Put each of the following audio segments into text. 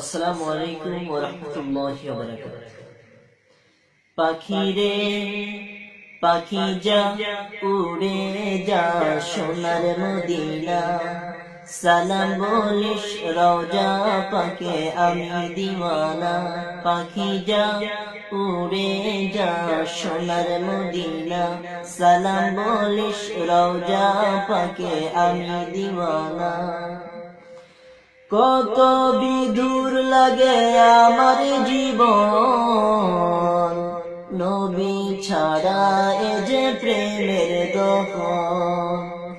আসসালামু আলাইকুম ওয়া রাহমাতুল্লাহি ওয়া বারাকাতুহু পাখিরে পাখি যা উড়ে যা সোনার মদিনা। সালাম বলিস রওজা পাকে আমি দিওয়ানা। পাখি যা উড়ে যা সোনার মদিনা। সালাম বলিস রওজা পাকে আমি দিওয়ানা। কত বিদুর লাগে আমার জীবন। নবী ছাড়া এ যে প্রেমের দহন।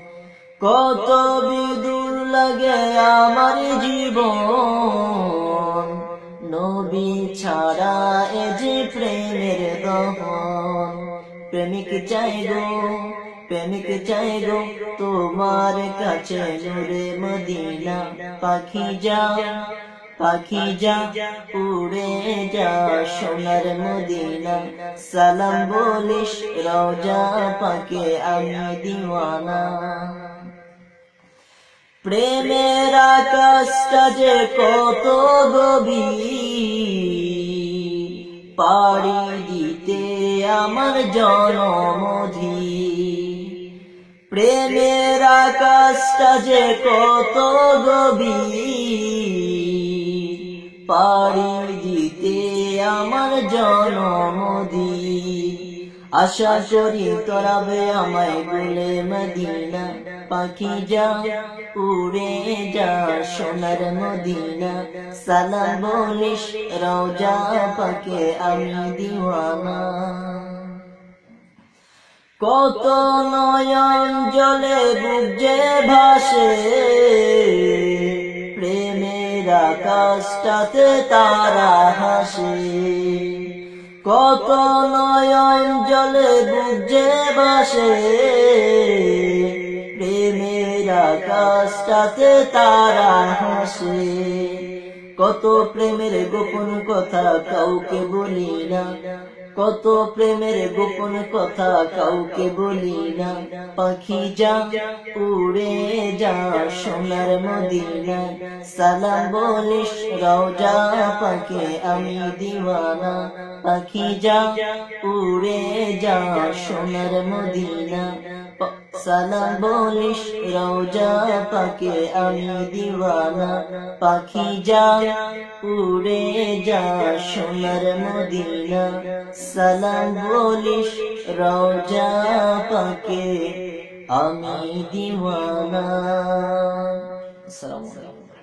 কত বিদুর লাগে আমার জীবন। নবী ছাড়া এ যে প্রেমের দহন। প্রেমিক চাই গো প্রেমিক চাই তোমার কাছে নূরে মদিনা। পাখি যা পাখি যা, উড়ে যা সোনার মদিনা। সালাম বলিস, রওজা পাকে আমি দিওয়ানা। প্রেমের আকাশটা যে কত গভীর, পাড়ি দিতে আমার জনমধি প্রেমের আকাশটা যে কত গভীর, পাড়ি দিতে আমার জনমধি আশা করি তোরাবে আমায় বলে, মদিনা পাখি যা, উড়ে যা সোনার মদিনা। সালাম বলিস রওজা পাকে আমি দিওয়ানা। কত নয়ন জলে যে ভাসে, প্রেমের আকাশটাতে তারা হাসে। কত নয়ন জলে যে ভাসে, প্রেমের আকাশটাতে তারা হাসে। কত প্রেমের গোপন কথা কাউকে বলি না কত প্রেমের গোপন কথা কাউকে বলি না। পাখি যা উড়ে সোনার মদিনা সালাম বলিস, রওজা পাকে আমি দিওয়ানা। পাখি যা উড়ে যা সোনার মদিনা। সালাম বলিস, রওজা পাকে আমি দিওয়ানা। পাখি যা উড়ে যা সোনার মদিনা। সালাম বলিস, রওজা পাকে আমি দিওয়ানা আসসালামু আলাইকুম